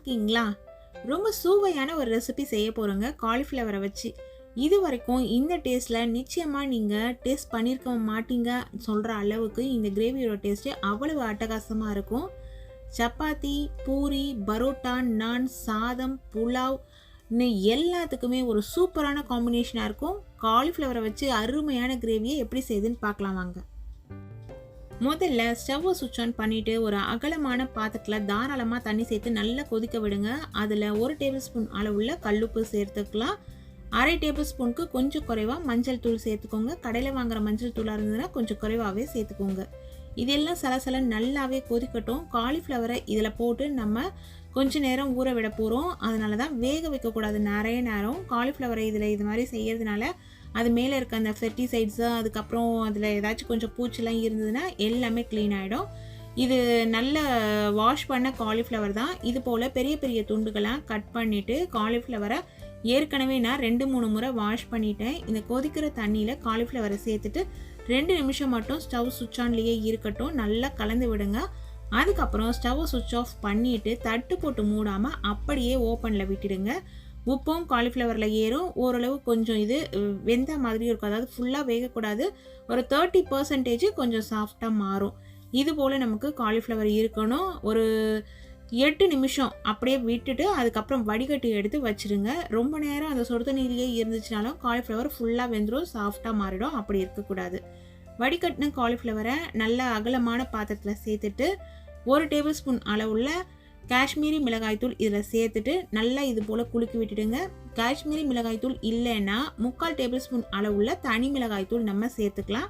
இருக்கீங்களா? ரொம்ப சூவையான ஒரு ரெசிபி செய்ய போகிறோங்க காலிஃப்ளவரை வச்சு. இது வரைக்கும் இந்த டேஸ்ட்டில் நிச்சயமாக நீங்கள் டேஸ்ட் பண்ணியிருக்க மாட்டீங்க சொல்கிற அளவுக்கு இந்த கிரேவியோட டேஸ்ட்டு அவ்வளவு அட்டகாசமாக இருக்கும். சப்பாத்தி பூரி பரோட்டா நான் சாதம் புலாவ் இன்னும் எல்லாத்துக்குமே ஒரு சூப்பரான காம்பினேஷனாக இருக்கும். காலிஃப்ளவரை வச்சு அருமையான கிரேவியை எப்படி செய்யுதுன்னு பார்க்கலாம் வாங்க. முதல்ல ஸ்டவ்வை சுவிட்ச் ஆன் பண்ணிவிட்டு ஒரு அகலமான பாத்திரத்தில் தாராளமாக தண்ணி சேர்த்து நல்லா கொதிக்க விடுங்க. அதில் ஒரு டேபிள் ஸ்பூன் அளவுள்ள கல்லுப்பு சேர்த்துக்கலாம். அரை டேபிள் ஸ்பூனுக்கு கொஞ்சம் குறைவாக மஞ்சள் தூள் சேர்த்துக்கோங்க. கடையில் வாங்குற மஞ்சள் தூளாக இருந்ததுன்னா கொஞ்சம் குறைவாகவே சேர்த்துக்கோங்க. இதெல்லாம் சலசல நல்லாவே கொதிக்கட்டும். காலிஃப்ளவரை இதில் போட்டு நம்ம கொஞ்ச நேரம் ஊற விட போகிறோம் அதனால தான் வேக வைக்கக்கூடாது நிறைய நேரம். காலிஃப்ளவரை இதில் இது மாதிரி செய்கிறதுனால அது மேலே இருக்க அந்த ஃபெர்டிசைட்ஸு அதுக்கப்புறம் அதில் ஏதாச்சும் கொஞ்சம் பூச்சிலாம் இருந்ததுன்னா எல்லாமே க்ளீன் ஆகிடும் இது நல்ல வாஷ் பண்ண காலிஃப்ளவர் தான். இது போல் பெரிய பெரிய துண்டுகளாக கட் பண்ணிவிட்டு காலிஃப்ளவரை ஏற்கனவே நான் ரெண்டு மூணு முறை வாஷ் பண்ணிட்டேன். இந்த கொதிக்கிற தண்ணியில் காலிஃப்ளவரை சேர்த்துட்டு ரெண்டு நிமிஷம் மட்டும் ஸ்டவ் சுவிட்ச் ஆன்லேயே இருக்கட்டும். நல்லா கலந்து விடுங்க. அதுக்கப்புறம் ஸ்டவ் சுவிட்ச் ஆஃப் பண்ணிவிட்டு தட்டு போட்டு மூடாமல் அப்படியே ஓப்பனில் விட்டுடுங்க. உப்பும் காலிஃப்ளவரில் ஏறும். ஓரளவு கொஞ்சம் இது வெந்த மாதிரி இருக்கும். அதாவது ஃபுல்லாக வேகக்கூடாது. ஒரு தேர்ட்டி பர்சன்டேஜ் கொஞ்சம் சாஃப்டாக மாறும். இது போல் நமக்கு காலிஃப்ளவர் இருக்கணும். ஒரு எட்டு நிமிஷம் அப்படியே விட்டுட்டு அதுக்கப்புறம் வடிகட்டி எடுத்து வச்சுருங்க. ரொம்ப நேரம் அந்த சொடு தண்ணியிலேயே இருந்துச்சுனாலும் காலிஃப்ளவர் ஃபுல்லாக வெந்துடும் சாஃப்டாக மாறிடும். அப்படி இருக்கக்கூடாது. வடிகட்டின காலிஃப்ளவரை நல்ல அகலமான பாத்திரத்தில் சேர்த்துட்டு ஒரு டேபிள் ஸ்பூன் அளவுள்ள காஷ்மீரி மிளகாய்த்தூள் இதில் சேர்த்துட்டு நல்லா இது போல் குலுக்கி விட்டுடுங்க. காஷ்மீரி மிளகாய்த்தூள் இல்லைன்னா முக்கால் டேபிள் ஸ்பூன் அளவுள்ள தனி மிளகாய்த்தூள் நம்ம சேர்த்துக்கலாம்.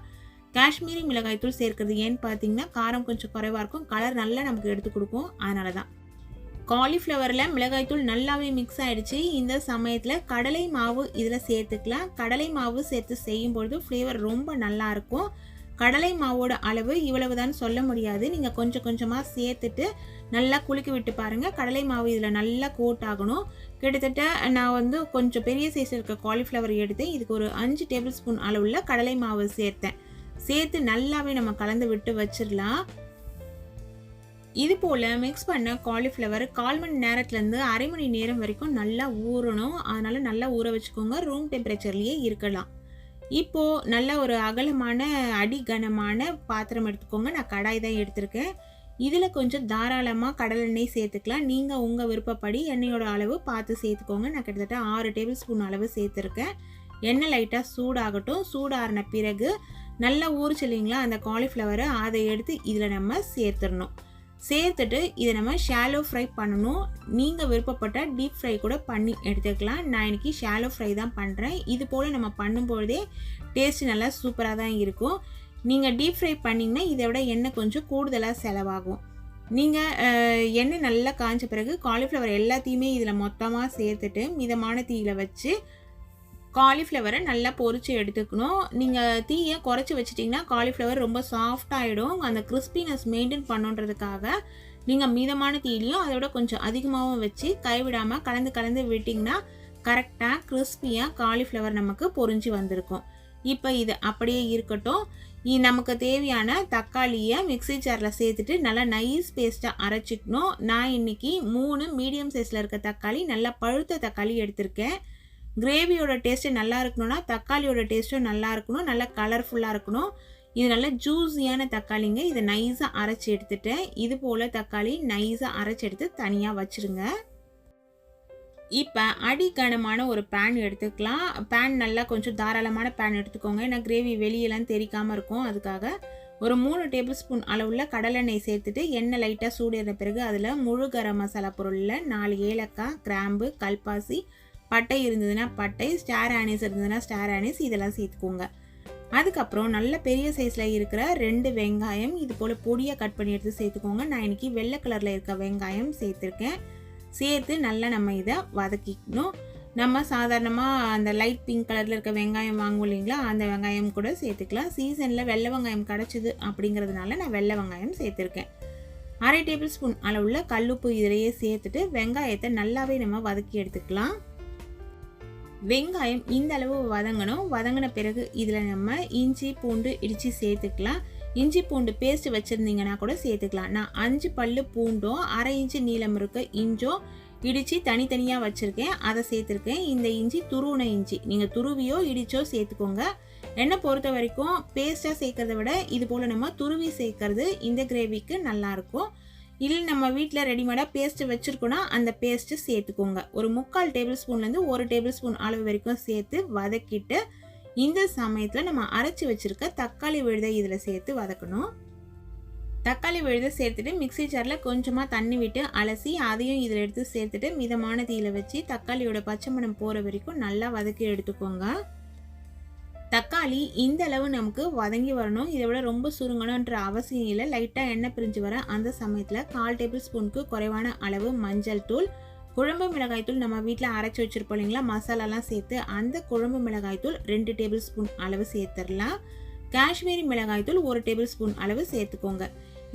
காஷ்மீரி மிளகாய்த்தூள் சேர்க்கறது ஏன்னு பார்த்தீங்கன்னா காரம் கொஞ்சம் குறைவாக இருக்கும். கலர் நல்லா நமக்கு எடுத்து கொடுக்கும். அதனால தான். காலிஃப்ளவரில் மிளகாய்த்தூள் நல்லாவே மிக்ஸ் ஆகிடுச்சு இந்த சமயத்தில் கடலை மாவு இதில் சேர்த்துக்கலாம். கடலை மாவு சேர்த்து செய்யும்பொழுது ஃப்ளேவர் ரொம்ப நல்லாயிருக்கும் கடலை மாவோட அளவு இவ்வளவுதான் சொல்ல முடியாது. நீங்கள் கொஞ்சம் கொஞ்சமாக சேர்த்துட்டு நல்லா குலுக்கி விட்டு பாருங்கள் கடலை மாவு இதில் நல்லா கோட் ஆகணும். கிட்டத்தட்ட நான் வந்து கொஞ்சம் பெரிய சைஸில் இருக்க காலிஃப்ளவர் எடுத்தேன். இதுக்கு ஒரு அஞ்சு டேபிள் ஸ்பூன் அளவுள்ள கடலை மாவு சேர்த்தேன். சேர்த்து நல்லாவே நம்ம கலந்து விட்டு வச்சிடலாம். இது போல் மிக்ஸ் பண்ண காலிஃப்ளவர் கால் மணி நேரத்துலேருந்து அரை மணி நேரம் வரைக்கும் நல்லா ஊறணும். அதனால் நல்லா ஊற வச்சுக்கோங்க. ரூம் டெம்பரேச்சர்லேயே இருக்கலாம். இப்போது நல்ல ஒரு அகலமான அடிகனமான பாத்திரம் எடுத்துக்கோங்க. நான் கடாய் தான் எடுத்திருக்கேன். இதில் கொஞ்சம் தாராளமாக கடல் எண்ணெய் சேர்த்துக்கலாம். நீங்கள் உங்கள் விருப்பப்படி எண்ணெயோட அளவு பார்த்து சேர்த்துக்கோங்க. நான் கிட்டத்தட்ட ஆறு டேபிள் ஸ்பூன் அளவு சேர்த்துருக்கேன். எண்ணெய் லைட்டாக சூடாகட்டும். சூடாறின பிறகு நல்லா ஊறிச்சு இல்லைங்களா? அந்த காலிஃப்ளவரை அதை எடுத்து இதில் நம்ம சேர்த்துடணும். சேர்த்துட்டு இதை நம்ம ஷாலோ ஃப்ரை பண்ணணும். நீங்கள் விருப்பப்பட்ட டீப் ஃப்ரை கூட பண்ணி எடுத்துக்கலாம். நான் இன்றைக்கி ஷாலோ ஃப்ரை தான் பண்ணுறேன் இது போல் நம்ம பண்ணும்பொழுதே டேஸ்ட் நல்லா சூப்பராக தான் இருக்கும். நீங்கள் டீப் ஃப்ரை பண்ணிங்கன்னா இதை விட எண்ணெய் கொஞ்சம் கூடுதலாக செலவாகும். நீங்கள் எண்ணெய் நல்லா காய்ஞ்ச பிறகு காலிஃப்ளவர் எல்லாத்தையுமே இதில் மொத்தமாக சேர்த்துட்டு மிதமான தீயில் வச்சு காலிஃப்ளவரை நல்லா பொறிச்சு எடுத்துக்கணும். நீங்கள் தீயை குறைச்சி வச்சிட்டிங்கன்னா காலிஃப்ளவர் ரொம்ப சாஃப்டாகிடும் அந்த கிறிஸ்பினஸ் மெயின்டைன் பண்ணுன்றதுக்காக நீங்கள் மிதமான தீயிலையும் அதை விட கொஞ்சம் அதிகமாகவும் வச்சு கைவிடாமல் கலந்து கலந்து விட்டிங்கன்னா கரெக்டாக கிறிஸ்பியாக காலிஃப்ளவர் நமக்கு பொறிஞ்சு வந்திருக்கும். இப்போ இது அப்படியே இருக்கட்டும். நமக்கு தேவையான தக்காளியை மிக்சி ஜாரில் சேர்த்துட்டு நல்லா நைஸ் பேஸ்ட்டாக அரைச்சிக்கணும். நான் இன்றைக்கி மூணு மீடியம் சைஸில் இருக்க தக்காளி நல்லா பழுத்த தக்காளி எடுத்திருக்கேன். கிரேவியோட டேஸ்ட்டு நல்லா இருக்கணும்னா தக்காளியோட டேஸ்ட்டும் நல்லா இருக்கணும். நல்லா கலர்ஃபுல்லாக இருக்கணும். இது நல்ல ஜூஸியான தக்காளிங்க. இதை நைஸாக அரைச்சி எடுத்துட்டேன். இது போல் தக்காளி நைஸாக அரைச்சி எடுத்து தனியாக வச்சுருங்க. இப்போ அடிக்கனமான ஒரு பேன் எடுத்துக்கலாம். பேன் நல்லா கொஞ்சம் தாராளமான பேன் எடுத்துக்கோங்க. ஏன்னா கிரேவி வெளியெல்லாம் தெரிக்காமல் இருக்கும். அதுக்காக ஒரு மூணு டேபிள் ஸ்பூன் அளவில் கடலெண்ணெய் சேர்த்துட்டு எண்ணெய் லைட்டாக சூடேறின பிறகு அதில் முழு கரம் மசாலா பொருளில் நாலு ஏலக்காய் கிராம்பு கல்பாசி பட்டை இருந்ததுன்னா பட்டை ஸ்டார் ஆனிஸ் இருந்ததுன்னா ஸ்டார் ஆனிஸ் இதெல்லாம் சேர்த்துக்கோங்க. அதுக்கப்புறம் நல்ல பெரிய சைஸில் இருக்கிற ரெண்டு வெங்காயம் இது போல் பொடியாக கட் பண்ணி எடுத்து சேர்த்துக்கோங்க. நான் இன்றைக்கி வெள்ளை கலரில் இருக்க வெங்காயம் சேர்த்துருக்கேன். சேர்த்து நல்லா நம்ம இதை வதக்கிக்கணும். நம்ம சாதாரணமாக அந்த லைட் பிங்க் கலரில் இருக்க வெங்காயம் வாங்குவோம் இல்லைங்களா அந்த வெங்காயம் கூட சேர்த்துக்கலாம். சீசனில் வெள்ளை வெங்காயம் கிடச்சிது அப்படிங்கிறதுனால நான் வெள்ளை வெங்காயம் சேர்த்துருக்கேன். அரை டேபிள் ஸ்பூன் அளவுள்ள கல்லுப்பு இதிலையே சேர்த்துட்டு வெங்காயத்தை நல்லாவே நம்ம வதக்கி எடுத்துக்கலாம். வெங்காயம் இந்த அளவு வதங்கணும். வதங்கின பிறகு இதில் நம்ம இஞ்சி பூண்டு இடித்து சேர்த்துக்கலாம். இஞ்சி பூண்டு பேஸ்ட் வச்சுருந்தீங்கன்னா கூட சேர்த்துக்கலாம். நான் அஞ்சு பல்லு பூண்டும் அரை இன்ச்சு நீளம் இருக்க இஞ்சும் இடித்து தனித்தனியாக வச்சுருக்கேன். அதை சேர்த்துருக்கேன். இந்த இஞ்சி துருவின இஞ்சி. நீங்கள் துருவியோ இடிச்சோ சேர்த்துக்கோங்க. என்னை பொறுத்த வரைக்கும் பேஸ்ட்டாக சேர்க்கறத விட இது போல் நம்ம துருவி சேர்க்கறது இந்த கிரேவிக்கு நல்லாயிருக்கும் இல்லை நம்ம வீட்டில் ரெடிமேடாக பேஸ்ட்டு வச்சுருக்கோன்னா அந்த பேஸ்ட்டு சேர்த்துக்கோங்க. ஒரு முக்கால் டேபிள் ஸ்பூன்லேருந்து ஒரு டேபிள் ஸ்பூன் அளவு வரைக்கும் சேர்த்து வதக்கிட்டு இந்த சமயத்தில் நம்ம அரைச்சி வச்சுருக்க தக்காளி விழுதை இதில் சேர்த்து வதக்கணும். தக்காளி விழுதை சேர்த்துட்டு மிக்ஸி ஜாரில் கொஞ்சமாக தண்ணி விட்டு அலசி அதையும் இதில் எடுத்து சேர்த்துட்டு மிதமான தீயில் வச்சு தக்காளியோட பச்சை மணம் போகிற வரைக்கும் நல்லா வதக்கி எடுத்துக்கோங்க. தக்காளி இந்த அளவு நமக்கு வதங்கி வரணும். இதை விட ரொம்ப சுருங்கணுன்ற அவசியம் இல்லை. லைட்டாக எண்ணெய் பிரிஞ்சு வர அந்த சமயத்தில் கால் டேபிள் ஸ்பூனுக்கு குறைவான அளவு மஞ்சள் தூள் குழம்பு மிளகாய் தூள் நம்ம வீட்டில் அரைச்சி வச்சுருப்போம் இல்லைங்களா? மசாலாலாம் சேர்த்து அந்த குழம்பு மிளகாய் தூள் ரெண்டு டேபிள் ஸ்பூன் அளவு சேர்த்துடலாம். காஷ்மீரி மிளகாய் தூள் ஒரு டேபிள் ஸ்பூன் அளவு சேர்த்துக்கோங்க.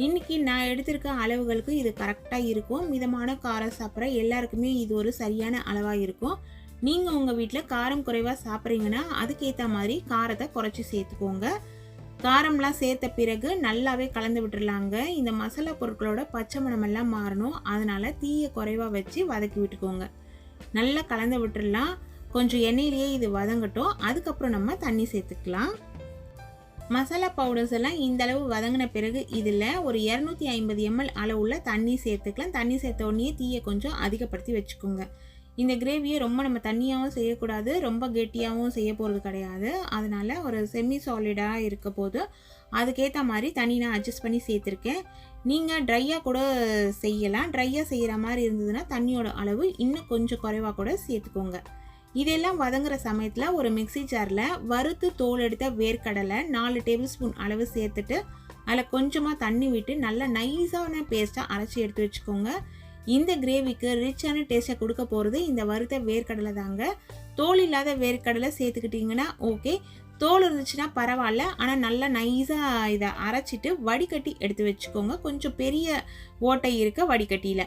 இன்னைக்கு நான் எடுத்திருக்க அளவுகளுக்கு இது கரெக்டாக இருக்கும். மிதமான காரம் சாப்பிட்ற எல்லாருக்குமே இது ஒரு சரியான அளவாக இருக்கும். நீங்கள் உங்கள் வீட்டில் காரம் குறைவாக சாப்பிட்றீங்கன்னா அதுக்கேற்ற மாதிரி காரத்தை குறைச்சி சேர்த்துக்கோங்க. காரம்லாம் சேர்த்த பிறகு நல்லாவே கலந்து விட்டுடலாங்க இந்த மசாலா பொருட்களோட பச்சை மணமெல்லாம் மாறணும். அதனால் தீயை குறைவாக வச்சு வதக்கி விட்டுக்கோங்க. நல்லா கலந்து விட்டுடலாம் கொஞ்சம் எண்ணெயிலேயே இது வதங்கட்டும். அதுக்கப்புறம் நம்ம தண்ணி சேர்த்துக்கலாம். மசாலா பவுடர்ஸ் எல்லாம் இந்த அளவு வதங்கின பிறகு இதில் ஒரு இரநூத்தி ஐம்பது எம்எல் அளவுள்ள தண்ணி சேர்த்துக்கலாம். தண்ணி சேர்த்த உடனே தீயை கொஞ்சம் அதிகப்படுத்தி வச்சுக்கோங்க. இந்த கிரேவியை ரொம்ப நம்ம தண்ணியாகவும் செய்யக்கூடாது ரொம்ப கெட்டியாகவும் செய்ய போகிறது கிடையாது. அதனால் ஒரு செமி சாலிடாக இருக்க போது அதுக்கேற்ற மாதிரி தண்ணி நான் அட்ஜஸ்ட் பண்ணி சேர்த்துருக்கேன். நீங்கள் ட்ரையாக கூட செய்யலாம். ட்ரையாக செய்கிற மாதிரி இருந்ததுன்னா தண்ணியோட அளவு இன்னும் கொஞ்சம் குறைவாக கூட சேர்த்துக்கோங்க. இதெல்லாம் வதங்குற சமயத்தில் ஒரு மிக்சி ஜாரில் வறுத்து தோல் எடுத்த வேர்க்கடலை நாலு டேபிள் ஸ்பூன் அளவு சேர்த்துட்டு அதில் கொஞ்சமாக தண்ணி விட்டு நல்லா நைஸான பேஸ்ட்டாக அரைச்சி எடுத்து வச்சுக்கோங்க. இந்த கிரேவிக்கு ரிச்சான டேஸ்ட்டை கொடுக்க போகிறது இந்த வறுத்த வேர்க்கடலை தாங்க. தோல் இல்லாத வேர்க்கடலை சேர்த்துக்கிட்டிங்கன்னா ஓகே தோல் இருந்துச்சுன்னா பரவாயில்ல. ஆனால் நல்லா நைஸாக இதை அரைச்சிட்டு வடிகட்டி எடுத்து வச்சுக்கோங்க. கொஞ்சம் பெரிய ஓட்டை இருக்க வடிகட்டியில்.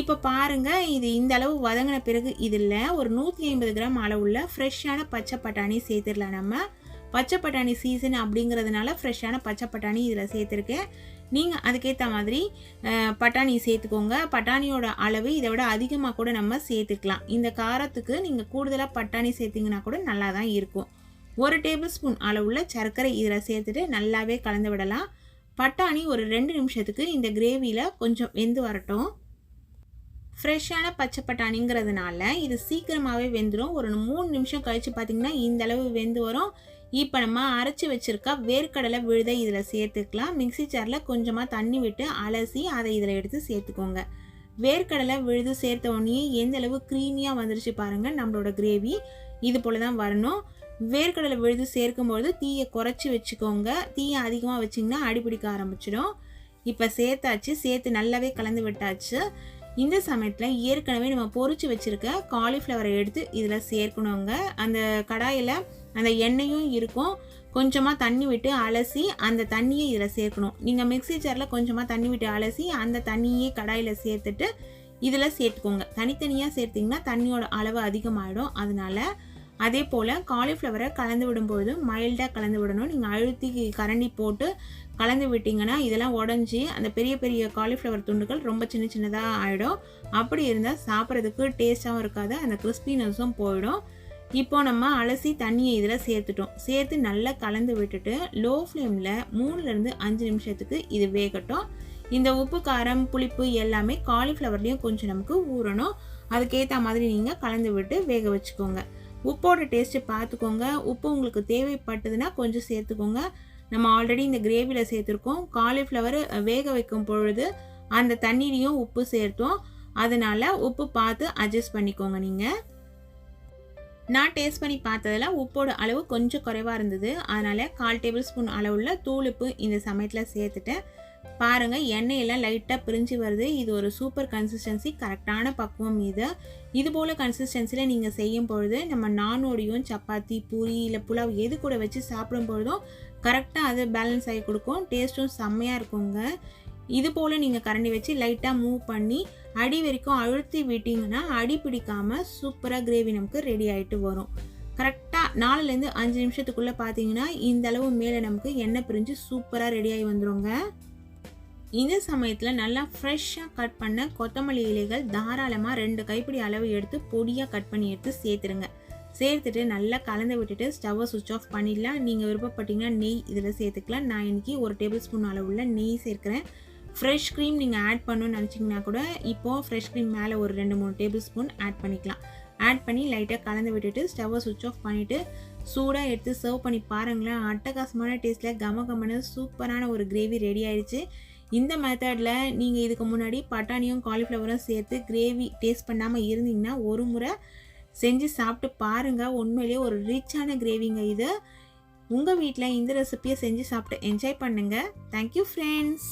இப்போ பாருங்கள் இது இந்த அளவு வதங்கின பிறகு இதில் ஒரு நூற்றி ஐம்பது கிராம் அளவுள்ள ஃப்ரெஷ்ஷான பச்சை பட்டாணி சேர்த்துடலாம் நம்ம. பச்சை பட்டாணி சீசன் அப்படிங்கிறதுனால ஃப்ரெஷ்ஷான பச்சை பட்டாணி இதில் சேர்த்துருக்கேன். நீங்கள் அதுக்கேற்ற மாதிரி பட்டாணி சேர்த்துக்கோங்க. பட்டாணியோட அளவு இதை விட அதிகமாக கூட நம்ம சேர்த்துக்கலாம். இந்த காரத்துக்கு நீங்கள் கூடுதலாக பட்டாணி சேர்த்திங்கன்னா கூட நல்லா தான் இருக்கும். ஒரு டேபிள் ஸ்பூன் அளவுள்ள சர்க்கரை இதில் சேர்த்துட்டு நல்லாவே கலந்து விடலாம். பட்டாணி ஒரு ரெண்டு நிமிஷத்துக்கு இந்த கிரேவியில் கொஞ்சம் வெந்து வரட்டும். ஃப்ரெஷ்ஷான பச்சை பட்டாணிங்கிறதுனால இது சீக்கிரமாகவே வெந்துடும் ஒரு மூணு நிமிஷம் கழித்து பார்த்திங்கன்னா இந்தளவு வெந்து வரும். இப்போ நம்ம அரைச்சி வச்சுருக்க வேர்க்கடலை விழுதை இதில் சேர்த்துக்கலாம். மிக்சி ஜாரில் கொஞ்சமாக தண்ணி விட்டு அலசி அதை இதில் எடுத்து சேர்த்துக்கோங்க. வேர்க்கடலை விழுது சேர்த்த உடனே எந்த அளவு க்ரீமியாக வந்துருச்சு பாருங்கள் நம்மளோட கிரேவி இது போல் தான் வரணும். வேர்க்கடலை விழுது சேர்க்கும்போது தீயை குறைச்சி வச்சுக்கோங்க. தீயை அதிகமாக வச்சிங்கன்னா அடிபிடிக்க ஆரம்பிச்சிடும். இப்போ சேர்த்தாச்சு சேர்த்து நல்லாவே கலந்து விட்டாச்சு. இந்த சமயத்தில் ஏற்கனவே நம்ம பொறிச்சு வச்சுருக்க காலிஃப்ளவரை எடுத்து இதில் சேர்க்கணுங்க. அந்த கடாயில் அந்த எண்ணெயும் இருக்கும். கொஞ்சமாக தண்ணி விட்டு அலசி அந்த தண்ணியை இதில் சேர்க்கணும். நீங்கள் மிக்சி ஜாரில் கொஞ்சமாக தண்ணி விட்டு அலசி அந்த தண்ணியே கடாயில் சேர்த்துட்டு இதில் சேர்த்துக்கோங்க. தனித்தனியாக சேர்த்திங்கன்னா தண்ணியோட அளவு அதிகமாகிடும் அதனால் அதே போல் காலிஃப்ளவரை கலந்து விடும்போது மைல்டாக கலந்து விடணும். நீங்கள் அழுத்தி கரண்டி போட்டு கலந்து விட்டிங்கன்னா இதெல்லாம் உடஞ்சி அந்த பெரிய பெரிய காலிஃப்ளவர் துண்டுகள் ரொம்ப சின்ன சின்னதாக ஆகிடும் அப்படி இருந்தால் சாப்பிட்றதுக்கு டேஸ்ட்டாகவும் இருக்காது. அந்த கிறிஸ்பினஸும் போயிடும். இப்போ நம்ம அலசி தண்ணியை இதில் சேர்த்துட்டோம். சேர்த்து நல்லா கலந்து விட்டுட்டு லோ ஃப்ளேமில் மூணுலேருந்து அஞ்சு நிமிஷத்துக்கு இது வேகட்டும். இந்த உப்பு காரம் புளிப்பு எல்லாமே காலிஃப்ளவர்லேயும் கொஞ்சம் நமக்கு ஊறணும். அதுக்கேற்ற மாதிரி நீங்கள் கலந்து விட்டு வேக வச்சுக்கோங்க. உப்போட டேஸ்ட்டு பார்த்துக்கோங்க உப்பு உங்களுக்கு தேவைப்பட்டதுன்னா கொஞ்சம் சேர்த்துக்கோங்க. நம்ம ஆல்ரெடி இந்த கிரேவியில் சேர்த்துருக்கோம். காலிஃப்ளவர் வேக வைக்கும் பொழுது அந்த தண்ணீரையும் உப்பு சேர்த்தோம். அதனால் உப்பு பார்த்து அட்ஜஸ்ட் பண்ணிக்கோங்க நீங்கள் நான் டேஸ்ட் பண்ணி பார்த்ததில் உப்போட அளவு கொஞ்சம் குறைவாக இருந்தது. அதனால் கால் டேபிள் ஸ்பூன் அளவுள்ள தூளுப்பு இந்த சமயத்தில் சேர்த்துட்டேன். பாருங்கள் எண்ணெயெல்லாம் லைட்டாக பிரிஞ்சு வருது. இது ஒரு சூப்பர் கன்சிஸ்டன்சி கரெக்டான பக்குவம் இது. இது போல் கன்சிஸ்டன்சியில் நீங்கள் செய்யும் பொழுது நம்ம நானோடையும் சப்பாத்தி பூரி இல்லை புலாவ் எது கூட வச்சு சாப்பிடும் பொழுதும் கரெக்டாக அது பேலன்ஸ் ஆகி கொடுக்கும். டேஸ்ட்டும் செம்மையாக இருக்குங்க. இது போல் நீங்கள் கரண்டி வச்சு லைட்டாக மூவ் பண்ணி அடி வரைக்கும் அழுத்தி விட்டிங்கன்னா அடி பிடிக்காமல் சூப்பராக கிரேவி நமக்கு ரெடி ஆகிட்டு வரும். கரெக்டாக நாலுலேருந்து அஞ்சு நிமிஷத்துக்குள்ளே பார்த்தீங்கன்னா இந்த அளவு மேலே நமக்கு எண்ணெய் பிரிஞ்சு சூப்பராக ரெடியாகி வந்துருங்க. இந்த சமயத்தில் நல்லா ஃப்ரெஷ்ஷாக கட் பண்ண கொத்தமல்லி இலைகள் தாராளமாக ரெண்டு கைப்பிடி அளவு எடுத்து பொடியாக கட் பண்ணி எடுத்து சேர்த்துருங்க. சேர்த்துட்டு நல்லா கலந்து விட்டுட்டு ஸ்டவ்வை சுவிட்ச் ஆஃப் பண்ணிடலாம். நீங்கள் விருப்பப்பட்டீங்கன்னா நெய் இதில் சேர்த்துக்கலாம். நான் இன்றைக்கி ஒரு டேபிள் ஸ்பூன் அளவுள்ள நெய் சேர்க்குறேன். ஃப்ரெஷ் க்ரீம் நீங்கள் ஆட் பண்ணணும்னு நினச்சிங்கன்னா கூட இப்போது ஃப்ரெஷ் க்ரீம் மேலே ஒரு ரெண்டு மூணு டேபிள் ஸ்பூன் ஆட் பண்ணிக்கலாம். ஆட் பண்ணி லைட்டாக கலந்து விட்டுட்டு ஸ்டவ்வை சுவிட்ச் ஆஃப் பண்ணிவிட்டு சூடாக எடுத்து சர்வ் பண்ணி பாருங்களேன். அட்டகாசமான டேஸ்ட்டில் கம கமனு சூப்பரான ஒரு கிரேவி ரெடி ஆயிடுச்சு. இந்த மெத்தடில் நீங்கள் இதுக்கு முன்னாடி பட்டாணியும் காலிஃப்ளவரும் சேர்த்து கிரேவி டேஸ்ட் பண்ணாமல் இருந்தீங்கன்னா ஒரு முறை செஞ்சு சாப்பிட்டு பாருங்கள் உண்மையிலேயே ஒரு ரிச்சான கிரேவிங்க இது. உங்கள் வீட்டில் இந்த ரெசிப்பியை செஞ்சு சாப்பிட்டு என்ஜாய் பண்ணுங்கள் தேங்க்யூ ஃப்ரெண்ட்ஸ்